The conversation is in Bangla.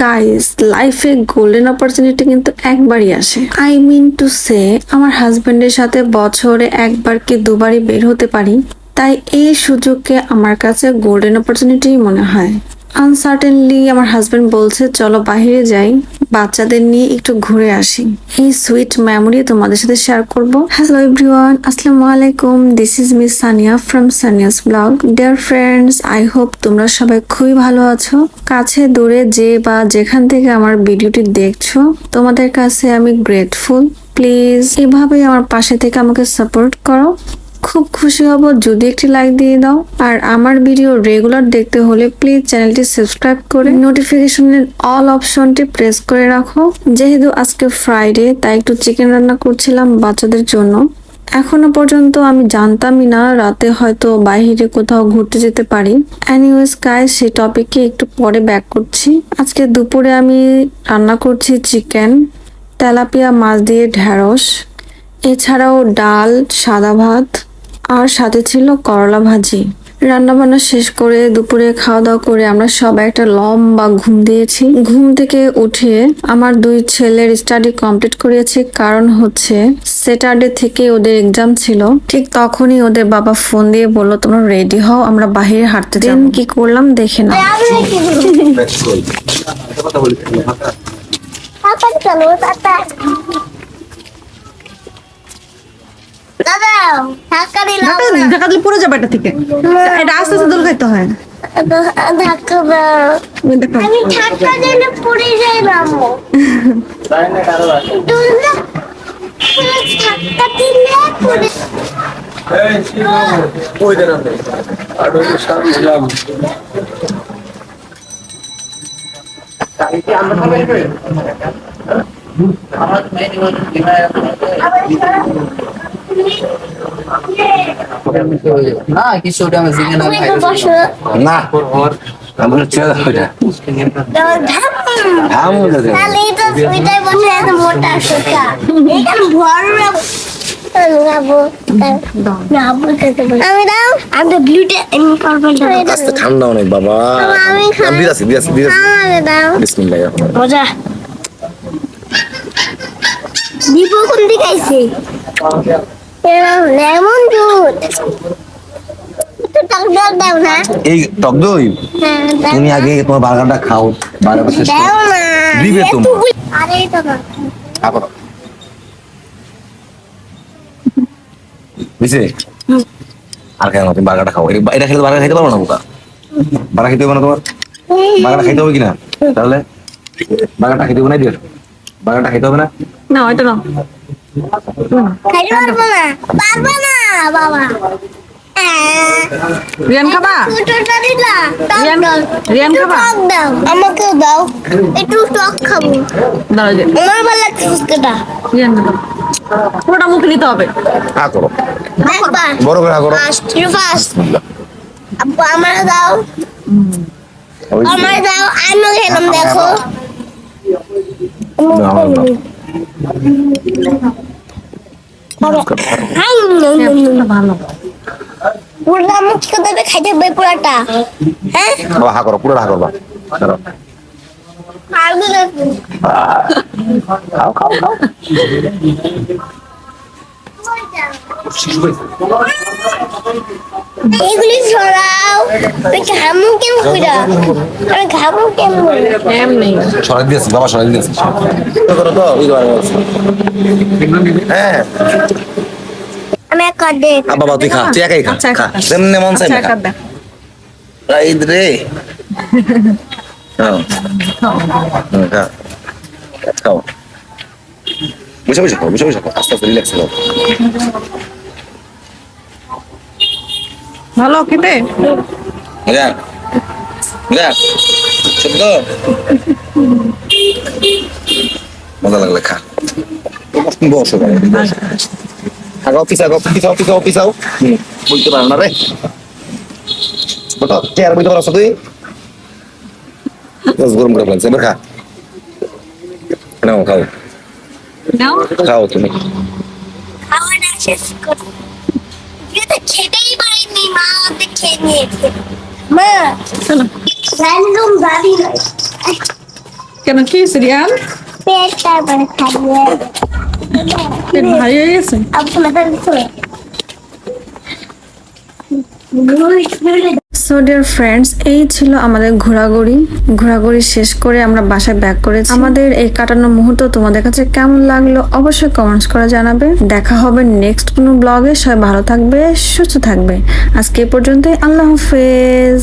গাইস লাইফে গোল্ডেন অপরচুনিটি কিন্তু একবারই আসে। আই মিন টু সে আমার হাজবেন্ডের সাথে বছরে একবার কি দুবারই বের হতে পারি? তাই এই সুযোগকে আমার কাছে গোল্ডেন অপরচুনিটি মনে হয়। আনসার্টেনলি আমার হাজবেন্ড বলছে, চলো বাইরে যাই, বাচ্চাদের নিয়ে একটু ঘুরে আসি। এই সুইট মেমোরি তোমাদের সাথে শেয়ার করব। হ্যালো এভরিওয়ান আসসালামু আলাইকুম। This is miss Sania from Sania's blog dear friends I hope তোমরা সবাই খুবই ভালো আছো। কাছে, দূরে, যে বা যেখান থেকে আমার ভিডিওটি দেখছ, তোমাদের কাছে আমি গ্রেটফুল প্লিজ এভাবেই আমার পাশে থেকে আমাকে সাপোর্ট করো। খুব খুশি হব যদি একটি লাইক দিয়ে দাও। আর আমার ভিডিও রেগুলার দেখতে হলে প্লিজ চ্যানেলটি সাবস্ক্রাইব করে নোটিফিকেশনের অল অপশনটি প্রেস করে রাখো। যেহেতু আজকে ফ্রাইডে তাই একটু চিকেন রান্না করছিলাম বাচ্চাদের জন্য। এখনও পর্যন্ত আমি জানতামই না, রাতে হয়তো বাইরে কোথাও ঘুরতে যেতে পারি। অ্যানিওয়েজ গাইস সে টপিকে একটু পরে ব্যাক করছি। আজকে দুপুরে আমি রান্না করছি চিকেন তেলাপিয়া, মাছ দিয়ে ঢ্যাঁড়স এছাড়াও ডাল, সাদা ভাত আর সাথে ছিল করলা ভাজি রান্না বান্না শেষ করে দুপুরে খাওয়া দাওয়া করে আমরা সবাই একটা লম্বা ঘুম দিয়েছি ঘুম থেকে উঠে আমার দুই ছেলের স্টাডি কমপ্লিট করিয়েছি কারণ হচ্ছে স্যাটারডে থেকে ওদের এক্সাম ছিল ঠিক তখনই ওদের বাবা ফোন দিয়ে বলল তোমরা রেডি হও আমরা বাইরে হাঁটতে দেন কি করলাম দেখে না দাদা ধাক্কা দিলাম ধাক্কা দিলে পড়ে যাবে এটা থেকে। এটা আস্তে আস্তে দোল খাইতে হয়। ধাক্কা দাও। ওই দেখো। আমি ধাক্কা দিলে পড়ে যাই মামু ধাক্কা দিলে পড়ে ওই দাঁড়াবে আর ওই সামনে যাব না কিছু ওটা আমি আমার ধাম। তাহলে বসে মোটা ভর ঠান্ডা অনেক বাবা। বিরাসি বিরাসি বিরাসি। মজা। দীপু কোন দিকে আইছে? লেমন জুস না। এই টক দই? হ্যাঁ, তুমি আগে তোমার বার্গারটা খাও বার্গারটা শেষ দাও করো না। দিবে তো। এতগুলো- আরে এটা না। আবার। বুঝছে আর কেন? তুমি বার্গারটা খাও। এটা- খেলে বার্গার খেতে পারব না বোকা? বার্গার খেতে হবে না তোমার? বার্গারটা খেতে হবে কিনা? তাহলে বার্গারটা খেতে হবে না দিয়ে বার্গারটা খেতে হবে না? না ওইটা না। খাইতে পারব না বাবা। রিয়ান খাবা? ছোটটা দিলা রিয়ান- রিয়ান খাবা? আমাকে দাও। একটু টক খাব। দাঁড়া যে আমার ভালো লাগছে ফুচকাটা। রিয়ান খাবা। পুরোটা মুখে নিতে হবে। হা করো। বড় করে হা করো। ফার্স্ট আমার দাও। আমার দাও আমি খেলাম দেখো। ভালো পুরোটা আমি কি করতে খাইতে হবে পুরাটা। হ্যাঁ? বাবা হা করো পুরো হা করবা ধরো। পারব না তো। খাও খাও খাও। এগুলি আমি ঘামু করে আমি ঘামু করে এমনি দিয়েছি বাবা সরাই দিয়েছি। করো তো হ্যাঁ। আমি এক কার্ড দে। বাবা তুই খা তুই একাই খা আচ্ছা, খা। আচ্ছা। তেমনি মন চাই আচ্ছা না খা রাইদ রে। খাও। খা। খাও। বসে বসে খাও বসে বসে খাও। আস্তে আস্তে রিল্যাক্স খাও ভালো খেতে? মজা মজা সত্য মজা লাগলে খা। বসো আগাও পিছাও পিছাও পিছাও পিছাও বলতে পারো না রে। বলো চেয়ার বইতে পারো তুই গরম করে লাগছে এবার খা। নাও খাও। খাও তুমি। খাওয়াটা শেষ কর এটা খেতেই পারিনি মা ওদের খেয়ে নিয়েছে মা চলো দাদি কেন কি সিরিয়াল পেট তারপরে খাইয়ে ভারী হয়ে গেছে। আব্বু মাথা দিচ্ছে সো ডিয়ার ফ্রেন্ডস এই ছিল আমাদের ঘোরাঘুরি। ঘোরাঘুরি শেষ করে আমরা বাসায় ব্যাক করেছি। আমাদের এই কাটানো মুহূর্ত তোমাদের কাছে কেমন লাগল অবশ্যই কমেন্টস করে জানাবে। দেখা হবে নেক্সট কোনো ব্লগে সবাই ভালো থাকবে, সুস্থ থাকবে। আজকে এ পর্যন্তই। আল্লাহ হাফেজ।